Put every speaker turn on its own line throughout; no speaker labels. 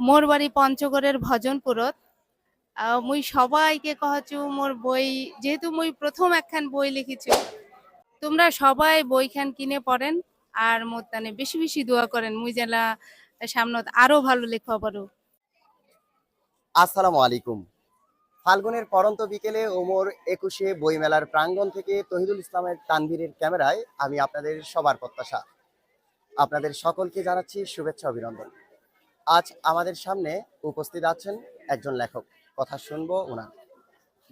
মোর বাড়ি পঞ্চগড়ের ভজনপুরত। মুই সবাইকে কহচু মোর বই, যেহেতু মুই প্রথম একখান বই লিখিছু তোমরা সবাই বইখান কিনে পড়েন আর মোর তানে বেশি বেশি দোয়া করেন, মুই জেলা সামনত আরও ভালো লেখা পারো
আসসালামু আলাইকুম। ফাল্গুনের পরন্ত বিকেলে ওমর একুশে বইমেলার প্রাঙ্গণ থেকে তহিদুল ইসলামের তানভীরের ক্যামেরায় আমি আপনাদের সবার প্রত্যাশা। আপনাদের সকলকে জানাচ্ছি শুভেচ্ছা, অভিনন্দন। আজ আমাদের সামনে উপস্থিত আছেন একজন লেখক। কথা শুনব ওনার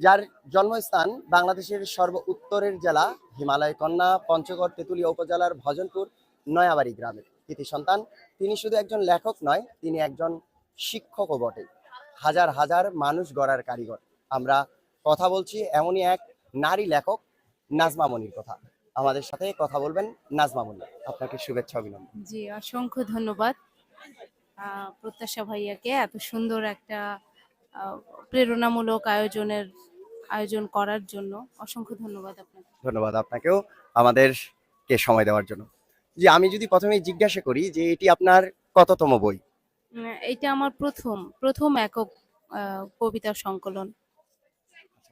যার জন্মস্থান বাংলাদেশের সর্ব উত্তরের জেলা, হিমালয় কন্যা, পঞ্চগড় তেঁতুলিয়া উপজেলার ভজনপুর, নয়াবাড়ি গ্রামের কৃতি সন্তান, তিনি শুধু একজন লেখক নয়, তিনি একজন শিক্ষকও বটে। হাজার হাজার মানুষ গড়ার কারিগর। আমরা কথা বলছি এমনই এক নারী লেখক, নাজমা মনির কথা। আমাদের সাথে কথা বলবেন নাজমা মনি আপনাকে শুভেচ্ছা, অভিনন্দন।
জি, অসংখ্য ধন্যবাদ। প্রত্যাশা ভাইয়াকে এত সুন্দর একটা প্রেরণামূলক আয়োজনের আয়োজন করার জন্য অসংখ্য ধন্যবাদ আপনাকে।
ধন্যবাদ আপনাকেও আমাদেরকে সময় দেওয়ার জন্য। যে আমি যদি প্রথমে জিজ্ঞাসা করি যে এটি আপনার কততম বই?
এইটা আমার প্রথম প্রথম একক কবিতা সংকলন।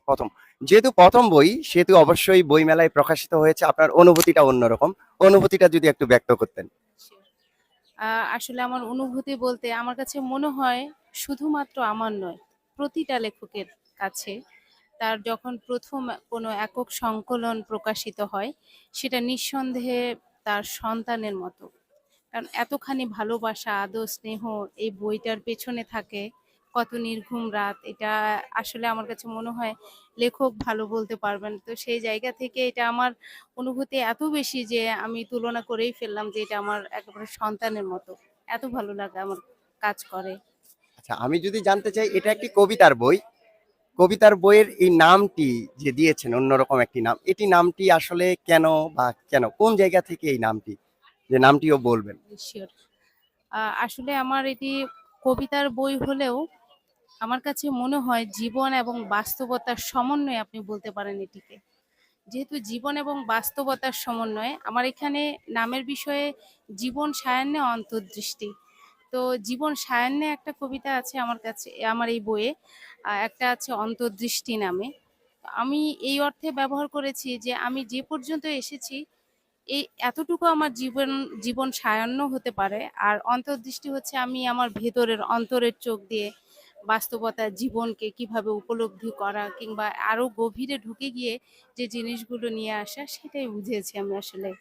প্রথম। যেহেতু প্রথম বই সেহেতু অবশ্যই বই মেলায় প্রকাশিত হয়েছে আপনার অনুভূতিটা অন্যরকম। অনুভূতিটা যদি একটু ব্যক্ত করতেন।
আসলে আমার অনুভূতি বলতে আমার কাছে মনে হয় শুধুমাত্র আমার নয়, প্রতিটা লেখকের কাছে তার যখন প্রথম কোনো একক সংকলন প্রকাশিত হয়, সেটা নিঃসন্দেহে তার সন্তানের মতো। কারণ এতখানি ভালোবাসা, আদর, স্নেহ এই বইটার পেছনে থাকে কত নির্ঘুম রাত এটা আসলে আমার কাছে মনে হয় লেখক ভালো বলতে পারবেন। তো সেই জায়গা থেকে এটা আমার অনুভূতি এত বেশি যে আমি তুলনা করেই ফেললাম যে এটা আমার একেবারে সন্তানের মতো। এত ভালো লাগে আমার কাজ করে।
আচ্ছা আমি যদি জানতে চাই এটা একটি কবিতার বই। কবিতার বইয়ের এই নামটি যে দিয়েছেন অন্যরকম একটি নাম এটি নামটি আসলে কেন বা কেন কোন জায়গা থেকে এই নামটি যে নামটিও বলবেন?
আসলে আমার এটি কবিতার বই হলেও আমার কাছে মনে হয় জীবন এবং বাস্তবতার সমন্বয়ে আপনি বলতে পারেন এটিকে। যেহেতু জীবন এবং বাস্তবতার সমন্বয়ে, আমার এখানে নামের বিষয়ে জীবন সায়ান্নে অন্তর্দৃষ্টি। তো জীবন সায়ান্নে একটা কবিতা আছে আমার কাছে, আমার এই বইয়ে একটা আছে অন্তর্দৃষ্টি নামে। আমি এই অর্থে ব্যবহার করেছি যে আমি যে পর্যন্ত এসেছি, এই এতটুকু আমার জীবন জীবন সায়ান্ন হতে পারে। আর অন্তর্দৃষ্টি হচ্ছে আমি আমার ভেতরের অন্তরের চোখ দিয়ে বাস্তবতার জীবনকে কীভাবে উপলব্ধি করা কিংবা আরও গভীরে ঢুকে গিয়ে যে জিনিসগুলো নিয়ে আসা, সেটাই বুঝিয়েছি আমি আসলে।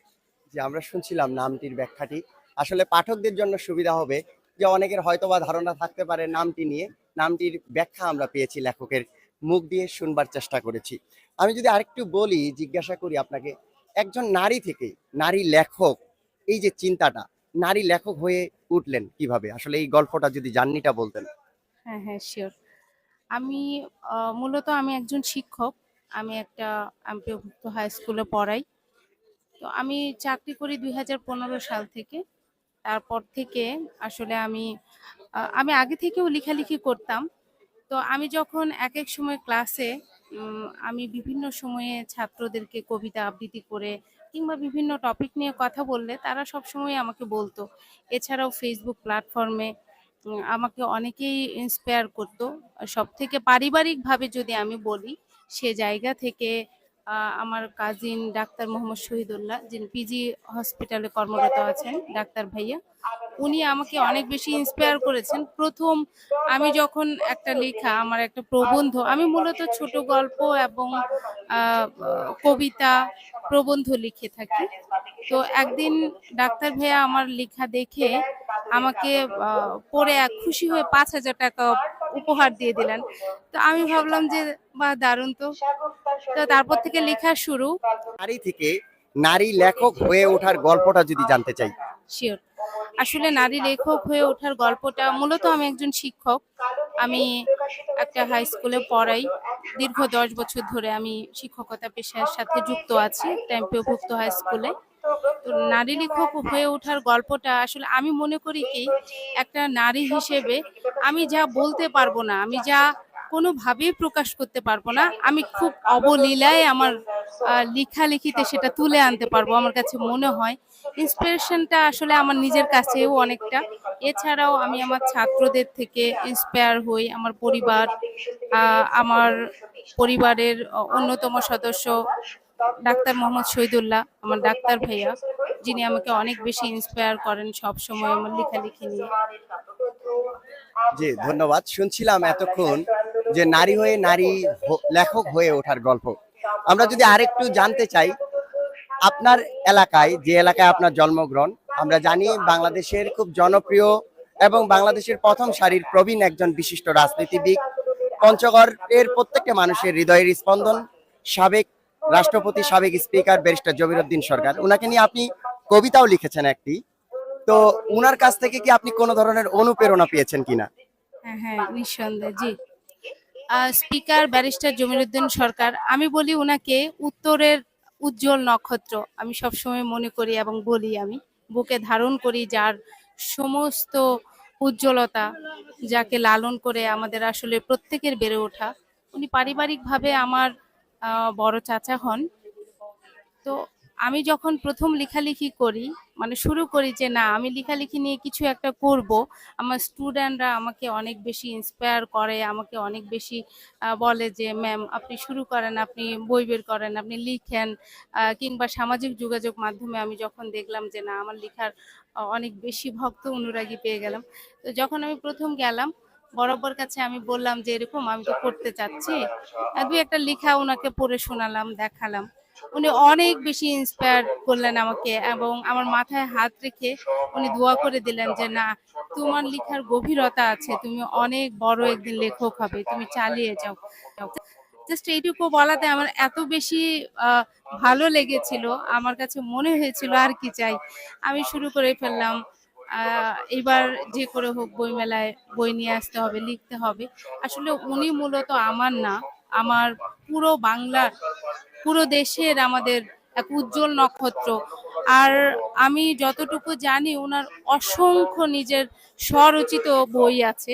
যে আমরা শুনছিলাম নামটির ব্যাখ্যাটি। আসলে পাঠকদের জন্য সুবিধা হবে যে অনেকের হয়তোবা ধারণা থাকতে পারে নামটি নিয়ে। নামটির ব্যাখ্যা আমরা পেয়েছি লেখকের মুখ দিয়ে শুনবার চেষ্টা করেছি। আমি যদি আরেকটু বলি, জিজ্ঞাসা করি আপনাকে, একজন নারী থেকে নারী লেখক, এই যে চিন্তাটা, নারী লেখক হয়ে উঠলেন কীভাবে? আসলে এই গল্পটা যদি জার্নিটা বলতেন।
হ্যাঁ হ্যাঁ শিওর আমি মূলত আমি একজন শিক্ষক। আমি একটা এমপিওভুক্ত হাই স্কুলে পড়াই। তো আমি চাকরি করি দুই হাজার পনেরো সাল থেকে। তারপর থেকে আসলে আমি আমি আগে থেকেও লেখালেখি করতাম। তো আমি যখন এক এক সময় ক্লাসে আমি বিভিন্ন সময়ে ছাত্রদেরকে কবিতা আবৃত্তি করে কিংবা বিভিন্ন টপিক নিয়ে কথা বললে তারা সব সময় আমাকে বলতো। এছাড়াও ফেসবুক প্ল্যাটফর্মে আমাকে অনেকেই ইন্সপায়ার করতো। সব থেকে পারিবারিকভাবে যদি আমি বলি, সে জায়গা থেকে আমার কাজিন ডাক্তার মোহাম্মদ শহীদুল্লাহ, যিনি পিজি হসপিটালে কর্মরত আছেন, ডাক্তার ভাইয়া উনি আমাকে অনেক বেশি ইন্সপায়ার করেছেন। প্রথম আমি যখন একটা লেখা আমার একটা প্রবন্ধ আমি মূলত ছোট গল্প এবং কবিতা প্রবন্ধ লিখে থাকি। তো একদিন ডাক্তার ভাইয়া আমার লেখা দেখে আমাকে পড়ে এক খুশি হয়ে পাঁচ হাজার টাকা উপহার দিয়ে দিলেন। তো আমি ভাবলাম যে বা দারুণ তো। তো তারপর থেকে লেখা শুরু।
নারী থেকে নারী লেখক হয়ে ওঠার গল্পটা যদি জানতে চাই।
শিওর আসলে নারী লেখক হয়ে ওঠার গল্পটা মূলত আমি একজন শিক্ষক। আমি একটা হাই স্কুলে পড়াই। দীর্ঘ দশ বছর ধরে আমি শিক্ষকতা পেশার সাথে যুক্ত আছি টেম্পিওভুক্ত হাই স্কুলে তো নারী লেখক হয়ে ওঠার গল্পটা আসলে আমি মনে করি কি, একটা নারী হিসেবে আমি যা বলতে পারব না, আমি যা কোনোভাবেই প্রকাশ করতে পারব না। আমি খুব অবলীলায় আমার লেখালেখিতে সেটা তুলে আনতে পারব, আমার কাছে মনে হয়। ইন্সপিরেশনটা আসলে আমার নিজের কাছেও অনেকটা। এছাড়াও আমি আমার ছাত্রদের থেকে ইন্সপায়ার হই, আমার পরিবার আমার পরিবারের অন্যতম সদস্য ডাক্তার মোহাম্মদ শহীদুল্লাহ, আমার ডাক্তার ভাইয়া, যিনি আমাকে অনেক বেশি ইন্সপায়ার করেন সব সময় আমার লেখালেখি নিয়ে।
জি, ধন্যবাদ। শুনছিলাম এতক্ষণ যে নারী হয়ে নারী লেখক হয়ে ওঠার গল্প। আমরা যদি আরেকটু জানতে চাই, আপনার এলাকায়, যে এলাকায় আপনার জন্মগ্রহণ, আমরা জানি বাংলাদেশের খুব জনপ্রিয় এবং বাংলাদেশের প্রথম সারির প্রবীণ একজন বিশিষ্ট রাজনীতিবিদ। পঞ্চগড় এর প্রত্যেকটা মানুষের হৃদয়ের স্পন্দন, সাবেক রাষ্ট্রপতি, সাবেক স্পিকার, ব্যারিস্টার জমিরুদ্দিন সরকার। ওনাকে নিয়ে আপনি কবিতাও লিখেছেন একটি। তো উনার কাছ থেকে কি আপনি কোনো ধরনের অনুপ্রেরণা পেয়েছেন কিনা?
হ্যাঁ হ্যাঁ নিঃসন্দেহে। জি স্পিকার, ব্যারিস্টার জমিরুদ্দিন সরকার, আমি বলি ওনাকে উত্তরের উজ্জ্বল নক্ষত্র। আমি সবসময় মনে করি এবং বলি আমি, বুকে ধারণ করি যার সমস্ত উজ্জ্বলতা যাকে লালন করে আমাদের আসলে প্রত্যেকের বেড়ে ওঠা। উনি পারিবারিকভাবে আমার বড় চাচা হন। তো আমি যখন প্রথম লেখালেখি করি মানে শুরু করি যে না, আমি লেখালেখি নিয়ে কিছু একটা করব, আমার স্টুডেন্টরা আমাকে অনেক বেশি ইন্সপায়ার করে, আমাকে অনেক বেশি বলে যে ম্যাম আপনি শুরু করেন, আপনি বই বের করেন, আপনি লিখেন। কিংবা সামাজিক যোগাযোগ মাধ্যমে আমি যখন দেখলাম যে না, আমার লেখার অনেক বেশি ভক্ত অনুরাগী পেয়ে গেলাম। তো যখন আমি প্রথম গেলাম, বরাবর কাছে আমি বললাম যে, এরকম আমি তো করতে চাচ্ছি। দুই একটা লেখা ওনাকে পড়ে শোনালাম, দেখালাম। উনি অনেক বেশি ইন্সপায়ার করলেন আমাকে এবং আমার মাথায় হাত রেখে উনি দোয়া করে দিলেন যে, না, তোমার লেখার গভীরতা আছে। তুমি অনেক বড় একদিন লেখক হবে। তুমি চালিয়ে যাও। জাস্ট এইটুকু বলাতে আমার এত বেশি ভালো লেগেছিল। আমার কাছে মনে হয়েছিল, আর কি চাই? আমি শুরু করে ফেললাম এবার যে করে হোক বই মেলায় বই নিয়ে আসতে হবে, লিখতে হবে। আসলে উনি মূলত আমার না, আমার পুরো বাংলার পুরো দেশের আমাদের এক উজ্জ্বল নক্ষত্র। আর আমি যতটুকু জানি ওনার অসংখ্য নিজের স্বরচিত বই আছে।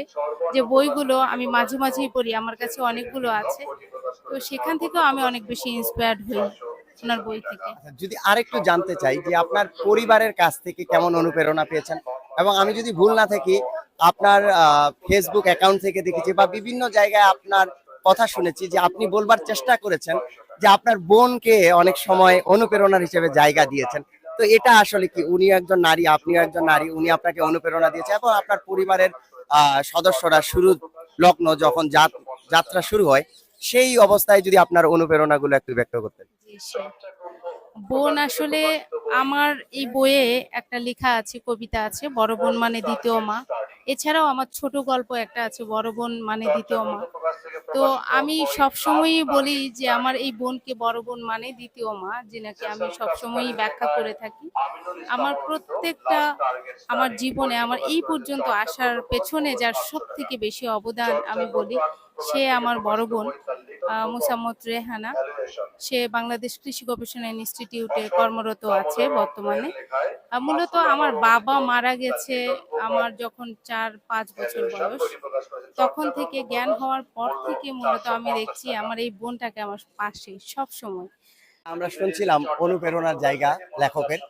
যে বইগুলো আমি মাঝে মাঝেই পড়ি আমার কাছে অনেকগুলো আছে। তো সেখান থেকেও আমি অনেক বেশি ইন্সপায়ার্ড হই ওনার বই থেকে।
আচ্ছা, যদি আরেকটু জানতে চাই যে আপনার পরিবারের কাছ থেকে কেমন অনুপ্রেরণা পেয়েছেন? এবং আমি যদি ভুল না থাকি আপনার ফেসবুক অ্যাকাউন্ট থেকে দেখেছি বা বিভিন্ন জায়গায় আপনার কথা শুনেছি যে আপনি বলবার চেষ্টা করেছেন যে আপনার বোনকে অনেক সময় অনুপ্রেরণার হিসেবে জায়গা দিয়েছেন। তো এটা আসলে কি উনি একজন নারী, আপনিও একজন নারী, উনি আপনাকে অনুপ্রেরণা দিয়েছে এবং আপনার পরিবারের সদস্যরা শুরু লগ্ন যখন যাত- যাত্রা শুরু হয়, সেই অবস্থায় যদি আপনার অনুপ্রেরণাগুলো একটু ব্যক্ত করতেন।
বোন আসলে আমার এই বইয়ে একটা লেখা আছে, কবিতা আছে, বড় বোন মানে দ্বিতীয় মা। এছাড়াও আমার ছোট গল্প একটা আছে, বড় বোন মানে দ্বিতীয় মা। তো আমি সবসময়ই বলি যে আমার এই বোনকে বড় বোন মানে দ্বিতীয় মা যেনাকে আমি সবসময়ই ব্যাখ্যা করে থাকি। আমার প্রত্যেকটা আমার জীবনে আমার এই পর্যন্ত আসার পেছনে যার সব থেকে বেশি অবদান আমি বলি সে আমার বড় বোন মুসাম্মত রেহানা। সে বাংলাদেশ কৃষি গবেষণা ইনস্টিটিউটে কর্মরত আছে বর্তমানে। মূলত আমার বাবা মারা গেছে আমার যখন চার, পাঁচ বছর বয়স। তখন থেকে জ্ঞান হওয়ার পর থেকে মূলত আমি দেখছি আমার এই বোনটাকে আমার পাশে সব সময়
আমরা শুনছিলাম অনুপ্রেরণার জায়গা লেখকের।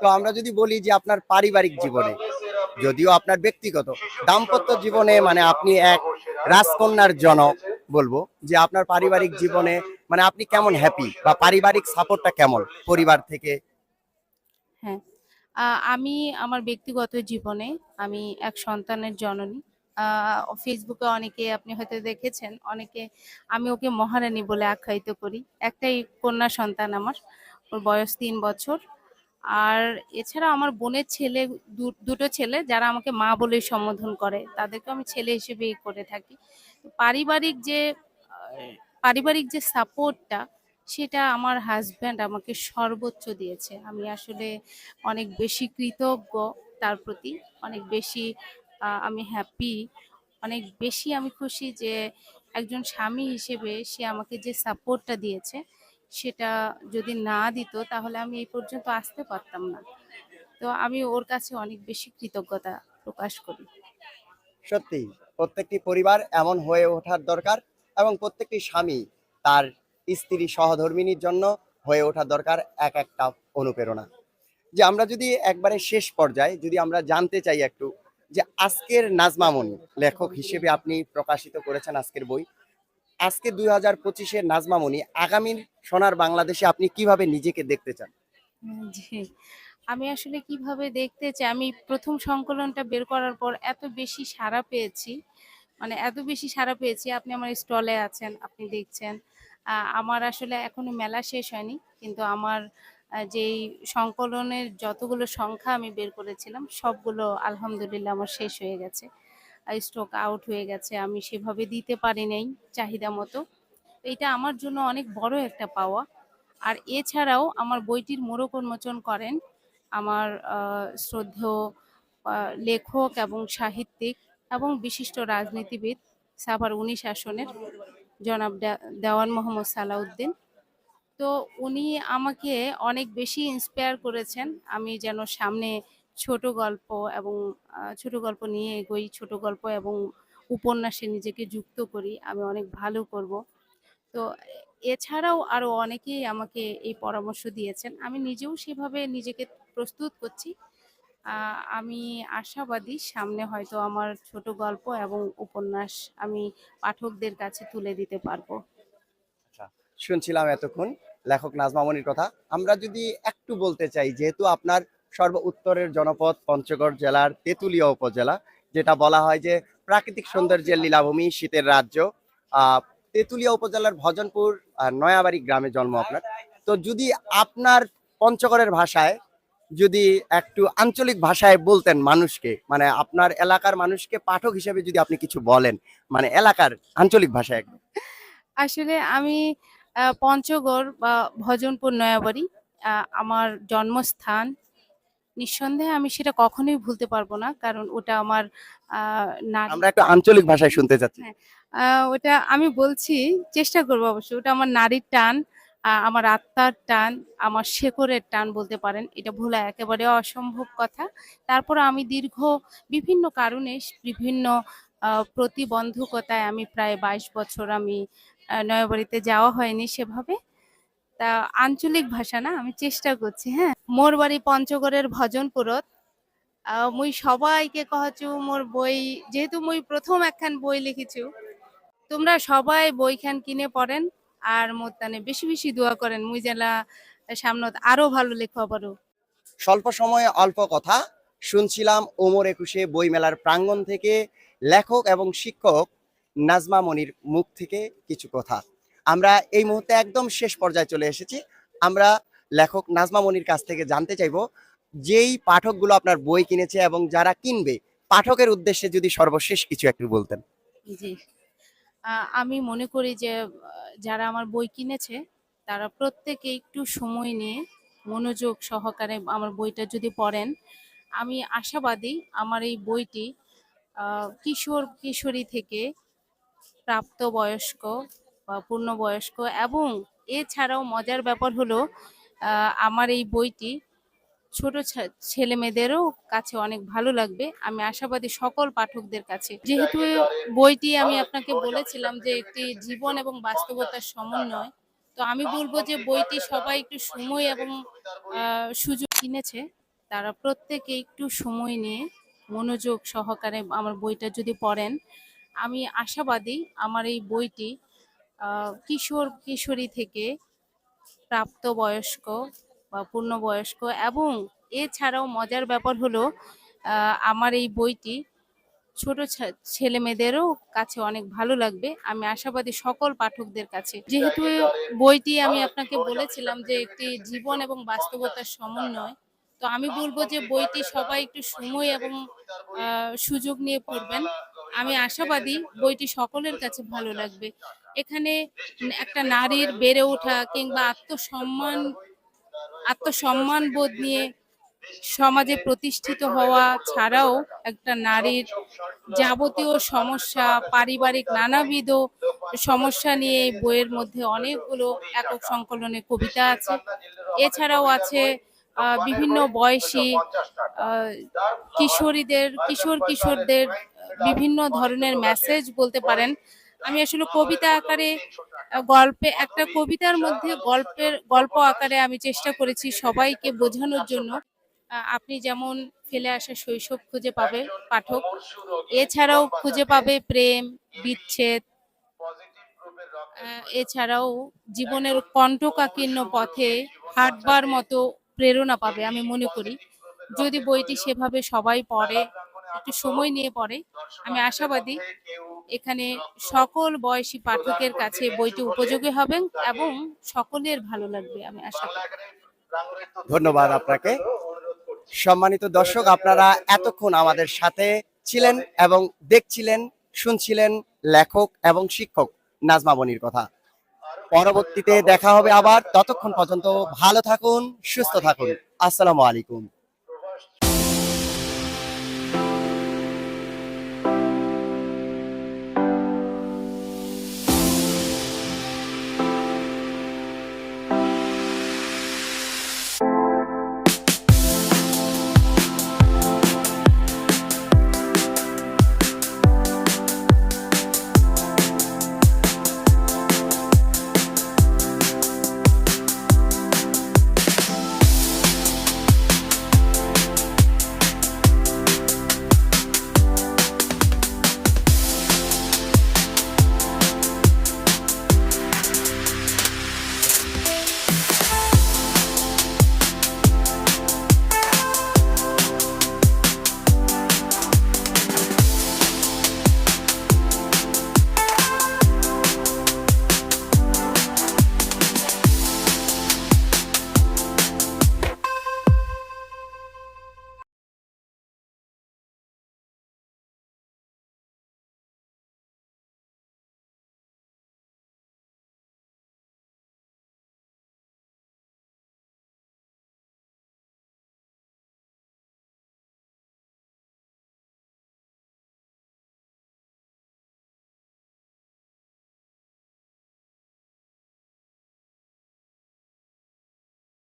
তো আমরা যদি বলি যে আপনার পারিবারিক জীবনে যদিও আপনার ব্যক্তিগত। দাম্পত্য জীবনে মানে আপনি এক রাজকন্যার জনক বলব, যে আপনার পারিবারিক জীবনে মানে আপনি কেমন হ্যাপি বা পারিবারিক সাপোর্টটা কেমন পরিবার থেকে?
হ্যাঁ আমি আমার ব্যক্তিগত জীবনে আমি এক সন্তানের জননী। ফেসবুকে অনেকে আপনি হয়তো দেখেছেন, অনেকে আমি ওকে মহারানী বলে আখ্যায়িত করি। একটাই কন্যা সন্তান আমার, ওর বয়স তিন বছর। আর এছাড়া আমার বোনের ছেলে দুটো ছেলে যারা আমাকে মা বলে সম্বোধন করে তাদেরকে আমি ছেলে হিসেবেই করে থাকি। পারিবারিক যে পারিবারিক যে সাপোর্টটা, সেটা আমার হাজব্যান্ড আমাকে সর্বোচ্চ দিয়েছে। আমি আসলে অনেক বেশি কৃতজ্ঞ তার প্রতি, অনেক বেশি আমি হ্যাপি অনেক বেশি আমি খুশি যে একজন স্বামী হিসেবে সে আমাকে যে সাপোর্টটা দিয়েছে সেটা যদি না দিত, তাহলে আমি এই পর্যন্ত আসতে পারতাম না। তো আমি ওর কাছে অনেক বেশি কৃতজ্ঞতা প্রকাশ করি।
সত্যি, প্রত্যেকটি পরিবার এমন হয়ে ওঠার দরকার এবং প্রত্যেকটি স্বামী তার স্ত্রী সহধর্মিনীর জন্য হয়ে ওঠা দরকার এক একটা অনুপ্রেরণা। যে আমরা যদি একবারে শেষ পর্যায়ে যদি আমরা জানতে চাই একটু যে আজকের নাজমামণি লেখক হিসেবে আপনি প্রকাশিত করেছেন আজকের বই আজকে দুই হাজার পঁচিশের নাজমামণি আগামীর সোনার বাংলাদেশে আপনি কীভাবে নিজেকে দেখতে চান?
জি। আমি আসলে কীভাবে দেখতে চাই? আমি প্রথম সংকলনটা বের করার পর এত বেশি সাড়া পেয়েছি। মানে এত বেশি সাড়া পেয়েছি। আপনি আমার স্টলে আছেন, আপনি দেখছেন। আমার আসলে এখনও মেলা শেষ হয়নি। কিন্তু আমার যেই সংকলনের যতগুলো সংখ্যা আমি বের করেছিলাম, সবগুলো আলহামদুলিল্লাহ আমার শেষ হয়ে গেছে। স্টক আউট হয়ে গেছে, আমি সেভাবে দিতে পারি নাই চাহিদা মতো। এটা আমার জন্য অনেক বড় একটা পাওয়া। আর এছাড়াও আমার বইটির মোড়ক উন্মোচন করেন আমার শ্রদ্ধেয় লেখক এবং সাহিত্যিক এবং বিশিষ্ট রাজনীতিবিদ সাভার উনিশ আসনের জনাব দেওয়ান মোহাম্মদ সালাউদ্দিন। তো উনি আমাকে অনেক বেশি ইন্সপায়ার করেছেন, আমি যেন সামনে ছোট গল্প এবং ছোট গল্প নিয়ে এগোই, ছোট গল্প এবং উপন্যাসে নিজেকে যুক্ত করি, আমি অনেক ভালো করব। তো এছাড়াও আরও অনেকেই আমাকে এই পরামর্শ দিয়েছেন। আমি নিজেও সেভাবে নিজেকে প্রস্তুত করছি। আমি আশাবাদী সামনে হয়তো আমার ছোট গল্প এবং উপন্যাস আমি পাঠকদের কাছে তুলে দিতে পারব।
শুনছিলাম এতক্ষণ লেখক নাজমামনির কথা। আমরা যদি একটু বলতে চাই, যেহেতু আপনার সর্ব উত্তরের জনপদ পঞ্চগড় জেলার তেঁতুলিয়া উপজেলা, যেটা বলা হয় যে প্রাকৃতিক সৌন্দর্যের লীলাভূমি, শীতের রাজ্য। তেঁতুলিয়া উপজেলার ভজনপুর নয়াবাড়ি গ্রামে জন্ম আপনার। তো যদি আপনার পঞ্চগড়ের ভাষায় যদি একটু আঞ্চলিক ভাষায় বলতেন মানুষকে মানে আপনার এলাকার মানুষকে পাঠক হিসেবে যদি আপনি কিছু বলেন মানে এলাকার আঞ্চলিক ভাষায় একদম।
আসলে আমি পঞ্চগড় বা ভজনপুর নয়াবাড়ি আমার জন্মস্থান নিঃসন্দেহে আমি সেটা কখনোই ভুলতে পারব না। কারণ ওটা আমার
আমরা একটু আঞ্চলিক ভাষায় শুনতে চাচ্ছি।
ওটা আমি বলছি চেষ্টা করব অবশ্যই ওটা আমার নারীর টান আমার আত্মার টান আমার শেকড়ের টান বলতে পারেন। এটা ভোলা একেবারে অসম্ভব কথা। তারপর আমি দীর্ঘ বিভিন্ন কারণে বিভিন্ন প্রতিবন্ধকতায় আমি প্রায় বাইশ বছর আমি নয়াবাড়িতে যাওয়া হয়নি সেভাবে। তা আঞ্চলিক ভাষা না? আমি চেষ্টা করছি হ্যাঁ? মোর বাড়ি পঞ্চগড়ের ভজনপুরত। মুই সবাইকে কহচু মোর বই, যেহেতু মুই প্রথম একখান বই লিখিছু, তোমরা সবাই বইখান কিনে পড়েন আর মোর তানে বেশি বেশি দোয়া করেন, মুই জেলা সামনত আরও ভালো লেখা পারো
স্বল্প সময়ে অল্প কথা, শুনছিলাম ওমর একুশে বইমেলার প্রাঙ্গণ থেকে লেখক এবং শিক্ষক নাজমা মনির মুখ থেকে কিছু কথা। আমরা এই মুহূর্তে একদম শেষ পর্যায়ে চলে এসেছি। আমরা লেখক নাজমা মনির কাছ থেকে জানতে চাইব, যেই পাঠকগুলো আপনার বই কিনেছে এবং যারা কিনবে, পাঠকের উদ্দেশ্যে যদি সর্বশেষ কিছু একটু বলতেন।
জি। আমি মনে করি যে যারা আমার বই কিনেছে, তারা প্রত্যেকে একটু সময় নিয়ে মনোযোগ সহকারে আমার বইটা যদি পড়েন, আমি আশাবাদী আমার এই বইটি কিশোর কিশোরী থেকে প্রাপ্তবয়স্ক পূর্ণবয়স্ক এবং এছাড়াও মজার ব্যাপার হলো আমার এই বইটি ছোট ছেলে মেয়েদেরও কাছে অনেক ভালো লাগবে। আমি আশাবাদী সকল পাঠকদের কাছে। যেহেতু বইটি আমি আপনাকে বলেছিলাম যে একটি জীবন এবং বাস্তবতার সমন্বয়, তো আমি বলব যে বইটি সবাই একটু সময় এবং সুযোগ কিনেছে। তারা প্রত্যেকে একটু সময় নিয়ে মনোযোগ সহকারে আমার বইটা যদি পড়েন, আমি আশাবাদী আমার এই বইটি কিশোর, কিশোরী থেকে প্রাপ্তবয়স্ক বা পূর্ণবয়স্ক এবং এছাড়াও মজার ব্যাপার হলো আমার এই বইটি ছোট ছেলে মেয়েদেরও কাছে অনেক ভালো লাগবে। আমি আশাবাদী সকল পাঠকদের কাছে। যেহেতু বইটি আমি আপনাকে বলেছিলাম যে একটি জীবন এবং বাস্তবতার সমন্বয়, তো আমি বলব যে বইটি সবাই একটু সময় এবং সুযোগ নিয়ে পড়বেন। আমি আশাবাদী বইটি সকলের কাছে ভালো লাগবে। এখানে একটা নারীর বেড়ে ওঠা কিংবা আত্মসম্মান আত্মসম্মান বোধ নিয়ে সমাজে প্রতিষ্ঠিত হওয়া ছাড়াও একটা নারীর যাবতীয় সমস্যা, পারিবারিক নানাবিধ সমস্যা নিয়ে এই বইয়ের মধ্যে অনেকগুলো একক সংকলনে কবিতা আছে। এছাড়াও আছে বিভিন্ন বয়সী কিশোরীদের কিশোর কিশোরদের বিভিন্ন ধরনের মেসেজ বলতে পারেন। আমি আসলে কবিতা আকারে গল্পে, একটা কবিতার মধ্যে গল্পের, গল্প আকারে আমি চেষ্টা করেছি সবাইকে বোঝানোর জন্য। আপনি যেমন ফেলে আসা শৈশব খুঁজে পাবে পাঠক, এছাড়াও খুঁজে পাবে প্রেম, বিচ্ছেদ এছাড়াও জীবনের কণ্ঠকাকীর্ণ পথে হাঁটবার মতো প্রেরণা পাবে আমি মনে করি। যদি বইটি সেভাবে সবাই পড়ে, একটু সময় নিয়ে পড়ে, আমি আশাবাদী এখানে সকল বয়সী পাঠকের কাছে বইটি উপযোগী হবে এবং সকলের ভালো লাগবে, আমি আশা করি।
ধন্যবাদ আপনাকে। সম্মানিত দর্শক, আপনারা এতক্ষণ আমাদের সাথে ছিলেন এবং দেখছিলেন, শুনছিলেন লেখক এবং শিক্ষক নাজমা বনির কথা। পরবর্তীতে দেখা হবে আবার। ততক্ষণ পর্যন্ত ভালো থাকুন, সুস্থ থাকুন। আসসালামু আলাইকুম।